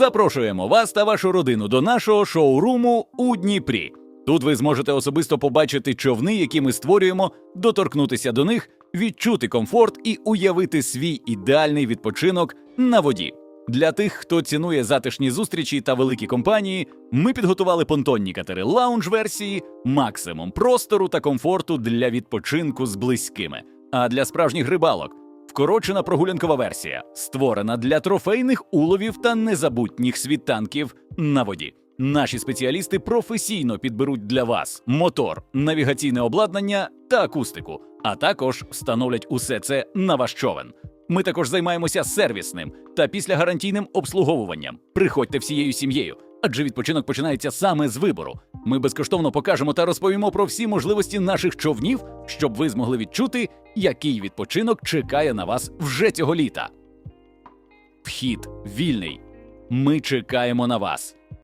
Запрошуємо вас та вашу родину до нашого шоуруму у Дніпрі. Тут ви зможете особисто побачити човни, які ми створюємо, доторкнутися до них, відчути комфорт і уявити свій ідеальний відпочинок на воді. Для тих, хто цінує затишні зустрічі та великі компанії, ми підготували понтонні катери лаунж версії, максимум простору та комфорту для відпочинку з близькими. А для справжніх рибалок вкорочена прогулянкова версія, створена для трофейних уловів та незабутніх світанків на воді. Наші спеціалісти професійно підберуть для вас мотор, навігаційне обладнання та акустику, а також встановлять усе це на ваш човен. Ми також займаємося сервісним та післягарантійним обслуговуванням. Приходьте всією сім'єю, адже відпочинок починається саме з вибору. Ми безкоштовно покажемо та розповімо про всі можливості наших човнів, щоб ви змогли відчути, який відпочинок чекає на вас вже цього літа. Вхід вільний. Ми чекаємо на вас.